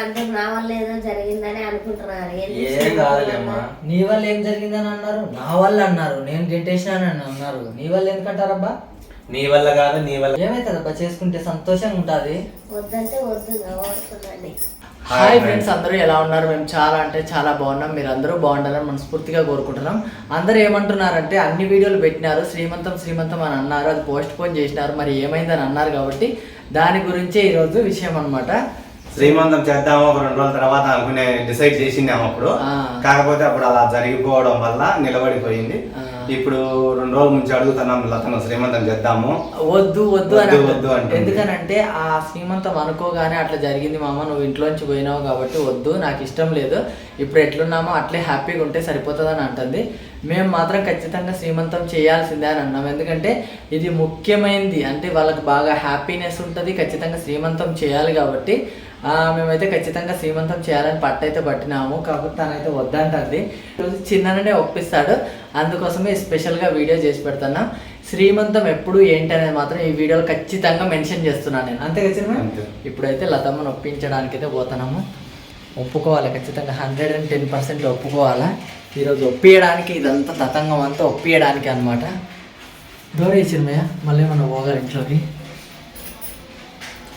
అందరూ నా వల్ల ఏదో జరిగిందని అనుకుంటున్నారు. ఏం కాదులేమ్మా నీ వల్ల ఏం జరిగిందని అన్నారు? నా వల్ల అన్నారు. నేను గెంటేసినానని అన్నారు. నీ వల్ల ఎందుకంటారబ్బా? నీ వల్ల కాదు నీ వల్ల ఏమైతుందబ్బా? చేసుకుంటే సంతోషంగా ఉంటుంది వద్దంటే వద్దు ఓడుతుందండి హాయ్ ఫ్రెండ్స్ అందరూ ఎలా ఉన్నారు? మేము చాలా అంటే చాలా బాగున్నాం. మీరు అందరూ బాగుండాలని మనస్ఫూర్తిగా కోరుకుంటున్నాం. అందరూ ఏమంటున్నారంటే అన్ని వీడియోలు పెట్టినారు. శ్రీమంతం శ్రీమంతం అని అన్నారు. అది పోస్ట్ పోన్ చేసినారు. మరి ఏమైందని అన్నారు కాబట్టి దాని గురించే ఈరోజు విషయం అన్నమాట. శ్రీమంతం చేద్దాము ఒక రెండు రోజుల తర్వాత అనుకునే డిసైడ్ చేసిండాము అప్పుడు. కాకపోతే అప్పుడు అలా జరిగిపోవడం వల్ల నిలబడిపోయింది. ఇప్పుడు రెండు రోజుల నుంచి అడుగుతున్నాం లతను శ్రీమంతం చేద్దాము వద్దు వద్దు అని వద్దు, అంటుంది. ఎందుకనంటే ఆ శ్రీమంతం అనుకోగానే అట్లా జరిగింది మామ నువ్వు ఇంట్లోంచి పోయినావు కాబట్టి వద్దు నాకు ఇష్టం లేదు ఇప్పుడు ఎట్లున్నామో అట్లే హ్యాపీగా ఉంటే సరిపోతుందని అంటుంది మేము మాత్రం ఖచ్చితంగా శ్రీమంతం చేయాల్సిందే అని అన్నాం. ఎందుకంటే ఇది ముఖ్యమైనది అంటే వాళ్ళకి బాగా హ్యాపీనెస్ ఉంటుంది ఖచ్చితంగా శ్రీమంతం చేయాలి కాబట్టి. మేమైతే ఖచ్చితంగా శ్రీమంతం చేయాలని పట్టయితే పట్టినాము. కాకపోతే తనైతే వద్దంటుంది. ఈరోజు చిన్ననే ఒప్పిస్తాడు. అందుకోసమే స్పెషల్గా వీడియో చేసి పెడుతున్నాం శ్రీమంతం ఎప్పుడు ఏంటి అనేది మాత్రం ఈ వీడియోలో ఖచ్చితంగా మెన్షన్ చేస్తున్నాను నేను. అంతే అంతే. ఇప్పుడైతే లతమ్మను ఒప్పించడానికి అయితే పోతున్నాము. ఒప్పుకోవాలి ఖచ్చితంగా. హండ్రెడ్ అండ్ టెన్ పర్సెంట్ ఒప్పుకోవాలా? ఈరోజు ఒప్పియడానికి ఇదంతా తతంగం అంతా ఒప్పియడానికి అనమాట ఇచ్చినమయ్య మళ్ళీ మనం పోగాలి ఇంట్లోకి?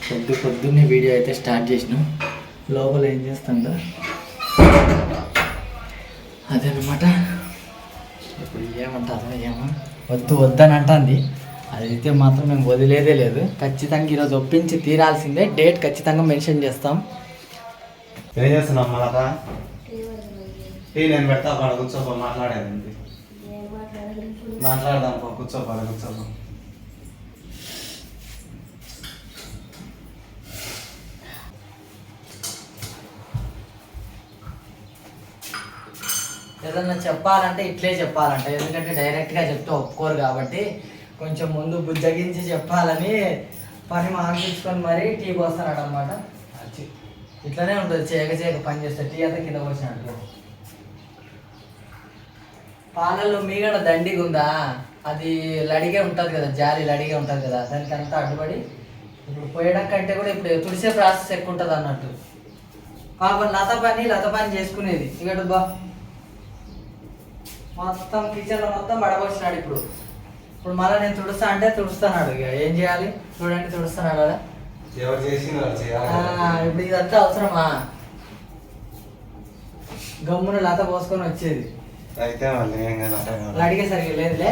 పొద్దు పొద్దున్నే వీడియో అయితే స్టార్ట్ చేసినాం. లోపల ఏం చేస్తుందో అదనమాట. ఇప్పుడు ఏమంటారు ఏమో వద్దు వద్దని అంటుంది అదైతే మాత్రం మేము వదిలేదే లేదు. ఖచ్చితంగా ఈరోజు ఒప్పించి తీరాల్సిందే. డేట్ ఖచ్చితంగా మెన్షన్ చేస్తాం. ఏం చేస్తున్నాం మలక టీ నేను పెడతా పడ కూర్చోపో మాట్లాడేది. ఏం? మాట్లాడదాం పో కూర్చోపో కూర్చోపో. ఏదన్నా చెప్పాలంటే ఇట్లే చెప్పాలంట. ఎందుకంటే డైరెక్ట్గా చెప్తే ఒప్పుకోరు కాబట్టి కొంచెం ముందు బుజ్జగించి చెప్పాలని పని మానిపించుకొని మరీ టీ పోస్తున్నాడు అనమాట ఇట్లనే ఉంటుంది చేయక చేయక పని చేస్తే టీ అంతా కింద పోసినట్టు. పాలలో మీగడ దండిగా ఉందా అది లడిగే ఉంటుంది కదా జాలి లడిగే ఉంటుంది కదా దానికి అంతా అడ్డుపడి ఇప్పుడు పోయడం కంటే కూడా ఇప్పుడు తుడిసే ప్రాసెస్ ఎక్కువ ఉంటుంది అన్నట్టు. పాపం లత పని లత పని చేసుకునేది. ఇక్కడ బా. మొత్తం కిచెన్లో మొత్తం పడబోసినాడు ఇప్పుడు. ఇప్పుడు మళ్ళీ నేను తుడుస్తా అంటే తుడుస్తున్నాడు ఇక ఏం చేయాలి? చూడండి తుడుస్తున్నాడు కదా. ఇప్పుడు ఇదంతా అవసరమా? గమ్మున లత పోసుకొని వచ్చేది. అయితే మళ్ళీ ఏం కాదు. అడిగే సరిగ్గా లేదులే.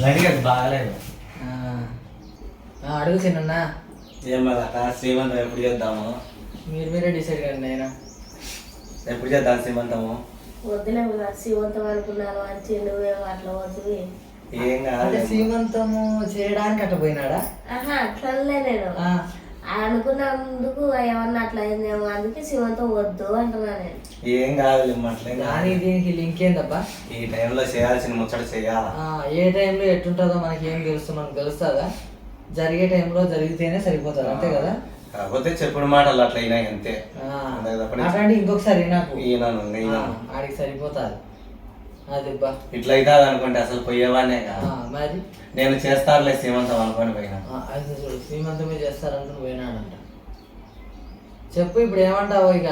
లైట్గా బాగలేదు. అడుగు చిన్న ఏం మలక శ్రీమంతం ఎప్పుడు చేద్దాము? మీరు మీరే డిసైడ్ కండి నేను ఎప్పుడు చేద్దాం శ్రీమంతము? వద్దులే శివంతం అనుకున్నాను అని నువ్వేమో అట్లా వద్దు. ఏం అంటే కాదు సీమంతము చేయడానికి అట్ట పోయినాడా? ఆహా అట్లనే నేను. ఆ, అనుకున్నందుకు ఏమన్నా అట్లా అయిందేమో అందుకే శివంతం వద్దు అంటున్నా నేను. ఏం కాదు. అట్లేం దానికి లింక్ ఏందబ్బా? ఈ టైంలో చేయాల్సిన ముచ్చట చేయాలా? ఆ, ఏ టైంలో ఎట్టుంటుందో మనకి ఏం తెలుస్తుంది మనకు తెలుస్తుందా? జరిగే టైంలో జరిగితేనే సరిపోతుంది అంతే కదా? కాకపోతే చెప్పుడు మాటలు అట్లా అయినాయి అంతే అట్లాంటి ఇంకొకసారి నాకు ఈయన ఆడికి సరిపోతుంది. అది బా ఇట్లా అయితే అనుకుంటే అసలు పోయేవానే ఆ, కాదు మరి? నేను చేస్తానులే సీమంతం అనుకొని పోయినా. ఆ, అయితే చూడు శ్రీమంతమే చేస్తారంటూ పోయినాడంట. చెప్పు ఇప్పుడు ఏమంటావు ఇక?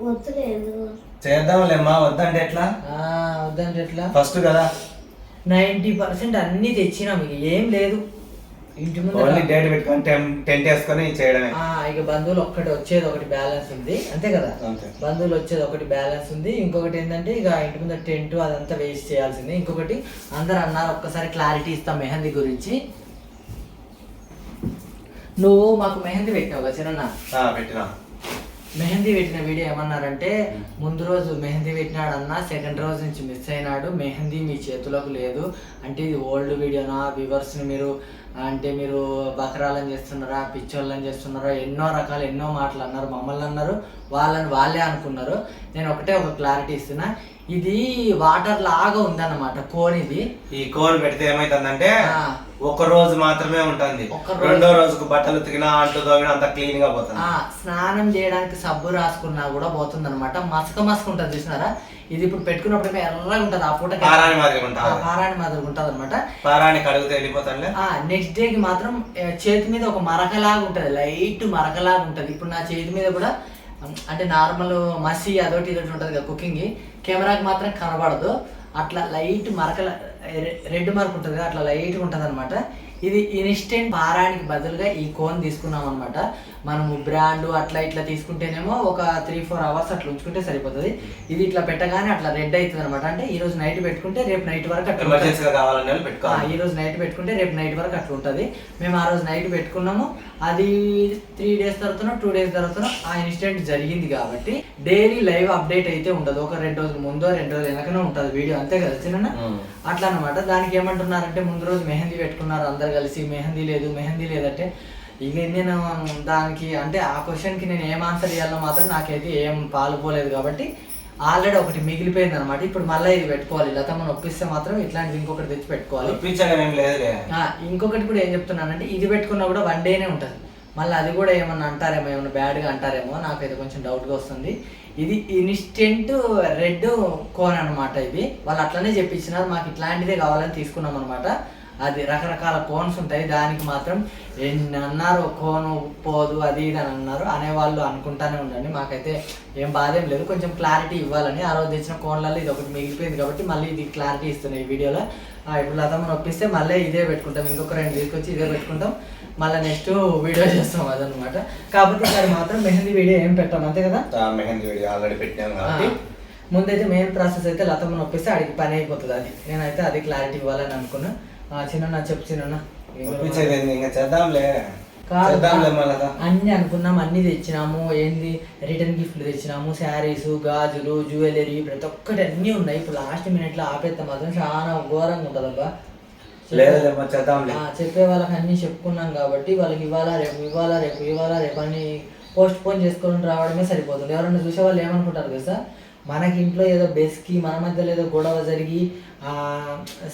వద్దులే ఎందుకు? చేద్దాంలేమ్మా వద్దంటే ఎట్లా? ఆ, వద్దంటే ఎట్లా? ఫస్ట్ కదా. నైంటీ పర్సెంట్ అన్నీ తెచ్చినాం ఇక ఏం లేదు. ఇంటి ముందు ఓన్లీ డేట్ పెట్టుకొని టెం- టెంట్ వేసుకొని చేయడమే. ఇక బంధువులు ఒక్కటి వచ్చేది ఒకటి బ్యాలెన్స్ ఉంది. అంతే కదా? బంధువులు వచ్చేది ఒకటి బ్యాలెన్స్ ఉంది. ఇంకొకటి ఏంటంటే ఇక ఇంటి ముందు టెంట్ అదంతా వేస్ట్ చేయాల్సింది. ఇంకొకటి అందరు అన్నారు ఒక్కసారి క్లారిటీ ఇస్తాం మెహందీ గురించి. నువ్వు మాకు మెహందీ పెట్టావు కదా చిన్న పెట్టినా. మెహందీ పెట్టిన వీడియో ఏమన్నారంటే ముందు రోజు మెహందీ పెట్టినాడన్నా సెకండ్ రోజు నుంచి మిస్ అయినాడు. మెహందీ మీ చేతులకు లేదు. అంటే ఇది ఓల్డ్ వీడియోనా వ్యూవర్స్ని మీరు అంటే మీరు బకరాలని చేస్తున్నారా పిచ్చోళ్ళని చేస్తున్నారా ఎన్నో రకాలు ఎన్నో మాటలు అన్నారు మమ్మల్ని అన్నారు వాళ్ళని వాళ్ళే అనుకున్నారు. నేను ఒకటే ఒక క్లారిటీ ఇస్తున్నా. ఇది వాటర్ లాగా ఉందన్నమాట కోనిది. ఈ కోన్ పెడితే ఏమైతుందంటే. ఒక రోజు మాత్రమే ఉంటుంది. రెండో రోజుకు బట్టలు ఉతికినా అంట్లు తోమినా అంత క్లీన్గా పోతుంది స్నానం చేయడానికి సబ్బు రాసుకున్నా కూడా పోతుంది అనమాట మసక మసక ఉంటుంది చూసినారా? ఇది ఇప్పుడు పెట్టుకున్నప్పుడు ఎర్రగా ఉంటుంది ఆ పూట పారాని మాదిరిగా ఉంటుంది. పారాని మాదిరి ఉంటుంది అనమాట పారాన్ని కడిగితే వెళ్ళిపోతానులే? ఆ నెక్స్ట్ డే కి మాత్రం చేతి మీద ఒక మరకలాగా ఉంటుంది లైట్ మరకలాగా ఉంటుంది. ఇప్పుడు నా చేతి మీద కూడా అంటే నార్మల్ మసి అదొకటి ఇదొకటి ఉంటుంది కదా కుకింగ్. కెమెరాకి మాత్రం కనబడదు. అట్లా లైట్ మరకల రెడ్ మార్క్ ఉంటుంది కదా అట్లా లైట్గా ఉంటుంది అనమాట ఇది ఇన్స్టెంట్ పారానికి బదులుగా ఈ కోన్ తీసుకున్నాం అనమాట మనము బ్రాండ్ అట్లా ఇట్లా తీసుకుంటేనేమో ఒక త్రీ ఫోర్ అవర్స్ అట్లా ఉంచుకుంటే సరిపోతుంది. ఇది ఇట్లా పెట్టగానే అట్లా రెడ్ అవుతుంది అనమాట అంటే ఈ రోజు నైట్ పెట్టుకుంటే రేపు నైట్ వరకు అట్లా ఈ రోజు నైట్ పెట్టుకుంటే రేపు నైట్ వరకు అట్లా ఉంటుంది. మేము ఆ రోజు నైట్ పెట్టుకున్నాము. అది త్రీ డేస్ తర్వాత టూ డేస్ తర్వాత ఆ ఇన్సిడెంట్ జరిగింది కాబట్టి డైలీ లైవ్ అప్డేట్ అయితే ఉండదు. ఒక రెండు రోజుల ముందో రెండు రోజులు వెనకనే ఉంటుంది వీడియో. అంతే కదా చిన్న. అట్లా అనమాట దానికి ఏమంటున్నారంటే ముందు రోజు మెహందీ పెట్టుకున్నారు అందరు కలిసి. మెహందీ లేదు మెహందీ లేదంటే ఇక నేను దానికి అంటే ఆ క్వశ్చన్కి నేను ఏం ఆన్సర్ ఇవ్వాలో మాత్రం నాకైతే ఏం పాలు పోలేదు కాబట్టి ఆల్రెడీ ఒకటి మిగిలిపోయింది అనమాట ఇప్పుడు మళ్ళీ ఇది పెట్టుకోవాలి. లతమ్మని ఒప్పిస్తే మాత్రం ఇట్లాంటిది ఇంకొకటి తెచ్చి పెట్టుకోవాలి. ఇంకొకటి కూడా ఏం చెప్తున్నానంటే ఇది పెట్టుకున్నా కూడా వన్ డేనే ఉంటుంది. మళ్ళీ అది కూడా ఏమన్నా అంటారేమో ఏమన్నా బ్యాడ్గా అంటారేమో నాకైతే కొంచెం డౌట్గా వస్తుంది. ఇది ఇన్స్టెంట్ రెడ్ కోన్ అనమాట ఇది. వాళ్ళు అట్లనే చెప్పించినారు మాకు ఇట్లాంటిదే కావాలని తీసుకున్నాం అనమాట అది రకరకాల కోన్స్ ఉంటాయి దానికి మాత్రం ఎన్ని అన్నారు కోను పోదు అది ఇది అని అన్నారు అనేవాళ్ళు అనుకుంటానే ఉండండి. మాకైతే ఏం బాధ ఏం లేదు కొంచెం క్లారిటీ ఇవ్వాలని. ఆ రోజు తెచ్చిన కోన్లలో ఇది ఒకటి మిగిలిపోయింది కాబట్టి మళ్ళీ ఇది క్లారిటీ ఇస్తున్నాయి ఈ వీడియోలో. ఇప్పుడు లతమ్మ ఒప్పిస్తే మళ్ళీ ఇదే పెట్టుకుంటాం. ఇంకొక రెండు తీసుకొచ్చి ఇదే పెట్టుకుంటాం. మళ్ళీ నెక్స్ట్ వీడియో చేస్తాం అదనమాట కాకపోతే ఇక్కడ మాత్రం మెహందీ వీడియో ఏం పెట్టాం అంతే కదా? మెహందీ వీడియో ఆల్రెడీ పెట్టాను ఆ, కాబట్టి ముందైతే మెయిన్ ప్రాసెస్ అయితే లతమ్మని ఒప్పిస్తే అడిగి పని అయిపోతుంది అది. నేనైతే అది క్లారిటీ ఇవ్వాలని అనుకున్నా. చిన్న చెప్పు చిన్న? ఇంకా చేద్దాంలే. కాదు అన్ని అనుకున్నాం అన్ని తెచ్చినాము. ఏంది? రిటర్న్ గిఫ్ట్లు తెచ్చినాము. శారీస్ గాజులు జ్యువెలరీ ప్రతి ఒక్కటి అన్నీ ఉన్నాయి. ఇప్పుడు లాస్ట్ మినిట్లో ఆపేస్తే మాత్రం చాలా ఘోరంగా ఉంటుంది అబ్బా చేద్దాంలే. చెప్పే వాళ్ళకి అన్ని చెప్పుకున్నాం కాబట్టి వాళ్ళకి ఇవ్వాలా రేపు ఇవ్వాలా రేపు ఇవ్వాలా రేపు అని పోస్ట్ పోన్ చేసుకొని రావడమే సరిపోతుంది. ఎవరైనా చూసే వాళ్ళు ఏమనుకుంటారు తెలుసా? మనకి ఇంట్లో ఏదో బెస్కి మన మధ్యలో ఏదో గొడవ జరిగి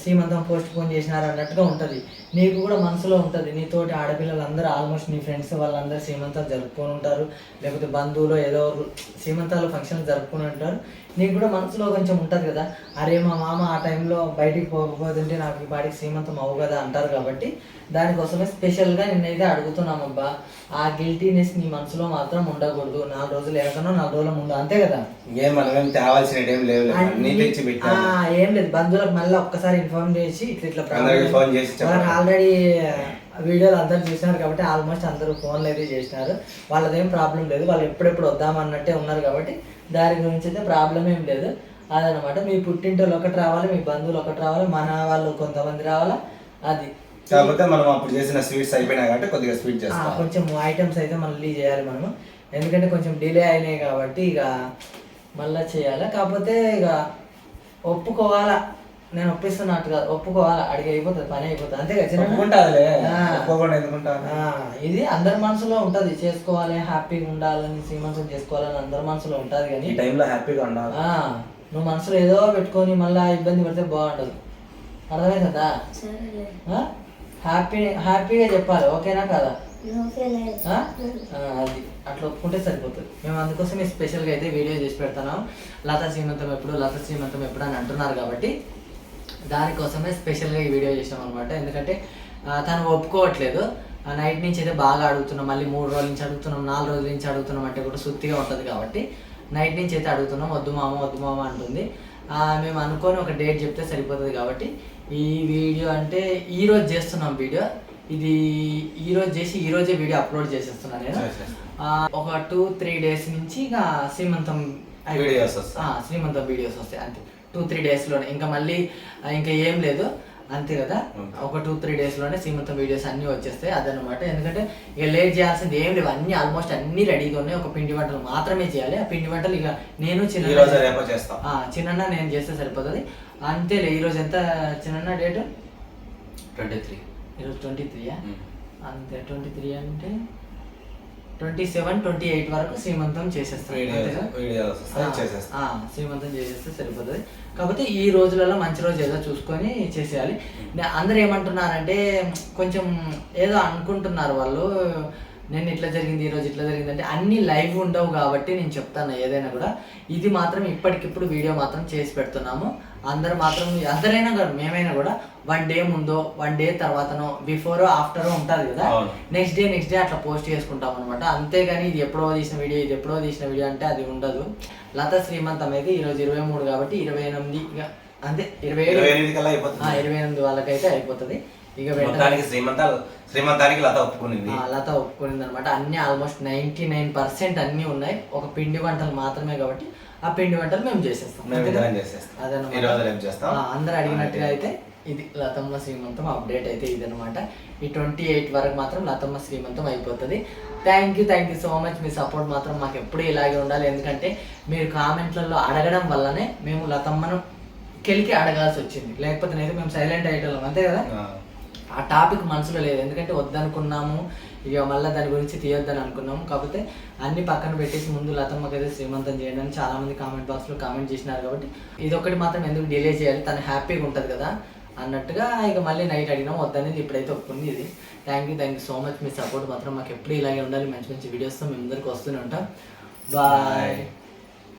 శ్రీమంతం పోస్ట్ పోన్ చేసినారు అన్నట్టుగా ఉంటుంది. నీకు కూడా మనసులో ఉంటుంది. నీతోటి ఆడపిల్లలు అందరూ ఆల్మోస్ట్ నీ ఫ్రెండ్స్ వాళ్ళందరూ శ్రీమంతం జరుపుకొని ఉంటారు. లేకపోతే బంధువులు ఏదో శ్రీమంతాలు ఫంక్షన్ జరుపుకొని ఉంటారు. నీకు కూడా మనసులో కొంచెం ఉంటుంది కదా. అరే మా మామ ఆ టైంలో బయటికి పోకపోతుంటే నాకు ఈ పాటికి శ్రీమంతం అవ్వు కదా అంటారు కాబట్టి దానికోసమే స్పెషల్గా నిన్నైతే అడుగుతున్నాం అబ్బా ఆ గిల్టీనెస్ నీ మనసులో మాత్రం ఉండకూడదు. నాలుగు రోజులు వెనకనో నాలుగు రోజుల ముందు అంతే కదా. ఏం పెట్టాము ఏం లేదు. బంధువులకు మళ్ళీ ఒక్కసారి ఇన్ఫార్మ్ చేసి ఇట్లా ఇట్లా ఆల్రెడీ వీడియోలు అందరు చూసినారు కాబట్టి ఆల్మోస్ట్ అందరూ ఫోన్లు అయితే చేసినారు. వాళ్ళదేం ప్రాబ్లం లేదు. వాళ్ళు ఎప్పుడెప్పుడు వద్దామన్నట్టే ఉన్నారు కాబట్టి దాని గురించి అయితే ప్రాబ్లం ఏం లేదు. అదనమాట. మీ పుట్టింటోళ్ళు ఒకటి రావాలి మీ బంధువులు ఒకటి రావాలి మన వాళ్ళు కొంతమంది రావాలా? అది. కాకపోతే మనం అప్పుడు చేసిన స్వీట్స్ అయిపోయినాయి కాబట్టి కొద్దిగా స్వీట్ చేస్తాం. కొంచెం ఐటమ్స్ అయితే మళ్ళీ చేయాలి మనము. ఎందుకంటే కొంచెం డిలే అయినాయి కాబట్టి ఇక మళ్ళీ చేయాలి? కాకపోతే ఇక ఒప్పుకోవాలా? నేను ఒప్పిస్తున్నట్టు కాదు. ఒప్పుకోవాలా? అడిగి అయిపోతుంది పని అయిపోతుంది. అంతే కదా. ఒప్పుకోకుండా ఇది అందరి మనసులో ఉంటది. చేసుకోవాలి హ్యాపీగా ఉండాలని శ్రీమంతం చేసుకోవాలని అందరి మనసులో ఉంటది ఈ కానీ టైంలో హ్యాపీగా ఉండాలి. ఆ, నువ్వు మనసులో ఏదో పెట్టుకొని మళ్ళీ ఇబ్బంది పడితే బాగుండదు. అర్థమైందా ఆ? హ్యాపీ హ్యాపీగా చెప్పాలి. ఓకేనా కదా? ఓకే లేదు ఆ? ఆ, అది. అట్లా ఒప్పుకుంటే సరిపోతుంది. మేము అందుకోసమే స్పెషల్గా అయితే వీడియో చేసి పెడతాను లతా శ్రీమంతం ఎప్పుడు లతా శ్రీమంతం ఎప్పుడు అని అంటున్నారు కాబట్టి దానికోసమే స్పెషల్గా ఈ వీడియో చేసాం అనమాట ఎందుకంటే తను ఒప్పుకోవట్లేదు. నైట్ నుంచి అయితే బాగా అడుగుతున్నాం. మళ్ళీ మూడు రోజుల నుంచి అడుగుతున్నాం నాలుగు రోజుల నుంచి అడుగుతున్నాం అంటే కూడా సుత్తిగా ఉంటుంది కాబట్టి. నైట్ నుంచి అయితే అడుగుతున్నాం వద్దు మామ వద్దు మామ అంటుంది. మేము అనుకొని ఒక డేట్ చెప్తే సరిపోతుంది కాబట్టి. ఈ వీడియో అంటే ఈ రోజు చేస్తున్నాం వీడియో. ఇది ఈ రోజు చేసి ఈ రోజే వీడియో అప్లోడ్ చేసేస్తున్నాను నేను. ఒక టూ త్రీ డేస్ నుంచి ఇక శ్రీమంతం శ్రీమంతం వీడియోస్ వస్తాయి అంతే. టూ త్రీ డేస్లోనే ఇంకా మళ్ళీ ఇంకా ఏం లేదు. అంతే కదా. ఒక టూ త్రీ డేస్లోనే శ్రీమంతం వీడియోస్ అన్నీ వచ్చేస్తాయి. అదనమాట ఎందుకంటే ఇక లేట్ చేయాల్సింది ఏం లేవు. అన్నీ ఆల్మోస్ట్ అన్నీ రెడీగా ఉన్నాయి ఒక పిండి వంటలు మాత్రమే చేయాలి. ఆ పిండి వంటలు ఇక నేను చిన్న చిన్న నేను చేస్తే సరిపోతుంది. అంతేలే ఈరోజు ఎంత చిన్న డేట్ ట్వంటీ త్రీ. ఈరోజు ట్వంటీ త్రీయా అంతే ట్వంటీ త్రీ అంటే? ట్వంటీ సెవెన్ ట్వంటీ ఎయిట్ వరకు శ్రీమంతం చేసేస్తాం. అంతేగా? వీడియోస్ వస్తాయి ఆ, చేసేస్తాం. ఆ, శ్రీమంతం చేసేస్తే సరిపోతుంది. కాకపోతే ఈ రోజులలో మంచి రోజు ఏదో చూసుకొని చేసేయాలి. అందరూ ఏమంటున్నారంటే కొంచెం ఏదో అనుకుంటున్నారు వాళ్ళు. నేను ఇట్లా జరిగింది ఈ రోజు ఇట్లా జరిగింది అంటే అన్ని లైవ్ ఉండవు కాబట్టి నేను చెప్తాను ఏదైనా కూడా. ఇది మాత్రం ఇప్పటికిప్పుడు వీడియో మాత్రం చేసి పెడుతున్నాము. అందరు మాత్రం అందరైనా కూడా మేమైనా కూడా వన్ డే ముందో వన్ డే తర్వాతనో బిఫోర్ ఆఫ్టర్ ఉంటుంది కదా. నెక్స్ట్ డే నెక్స్ట్ డే అట్లా పోస్ట్ చేసుకుంటాం అనమాట అంతేగాని ఇది ఎప్పుడో తీసిన వీడియో ఇది ఎప్పుడో తీసిన వీడియో అంటే అది ఉండదు. లత శ్రీమంతం అయితే ఈరోజు ఇరవై మూడు కాబట్టి ఇరవై ఎనిమిది అంతే ఇరవై ఇరవై ఎనిమిది వాళ్ళకైతే అయిపోతుంది. ఇక మొత్తానికి శ్రీమంతాలు శ్రీమంతానికి లత ఒప్పుకునింది. లత ఒప్పుకునింది అనమాట అన్ని ఆల్మోస్ట్ నైన్టీ నైన్ పర్సెంట్ అన్ని ఉన్నాయి. ఒక పిండి వంటలు మాత్రమే కాబట్టి ఆ పిండి వంటలు మేము చేసేస్తాం. అందరు అడిగినట్టుగా అయితే ఇది లతమ్మ శ్రీమంతం అప్డేట్ అయితే ఇది అనమాట ఈ ట్వంటీ ఎయిట్ వరకు మాత్రం లతమ్మ శ్రీమంతం అయిపోతుంది. Thank you thank you so much me support మాత్రం మాకు ఎప్పుడూ ఇలాగే ఉండాలి. ఎందుకంటే మీరు కామెంట్లలో అడగడం వల్లనే మేము లతమ్మను కెలికి అడగాల్సి వచ్చింది. లేకపోతే అయితే మేము సైలెంట్ అయ్యేటోళ్ళం అంతే కదా? ఆ. టాపిక్ మనసులో లేదు. ఎందుకంటే వద్దనుకున్నాము. ఇక మళ్ళీ దాని గురించి తీయొద్దని అనుకున్నాము. కాకపోతే అన్ని పక్కన పెట్టేసి ముందు లతమ్మకి అయితే శ్రీమంతం చేయండి అని చాలా మంది కామెంట్ బాక్స్లో కామెంట్ చేసినారు కాబట్టి ఇది ఒకటి మాత్రం ఎందుకు డిలే చేయాలి? తను హ్యాపీగా ఉంటుంది కదా. అన్నట్టుగా ఇక మళ్ళీ నైట్ అడిగినాం వద్దనేది ఇప్పుడైతే ఒప్పుకుంది ఇది thank you thank you so much me support మాత్రం మాకు ఎప్పుడు ఇలాగే ఉండాలి. మంచి మంచి వీడియోస్తో మేము అందరికి వస్తూనే ఉంటాం. బాయ్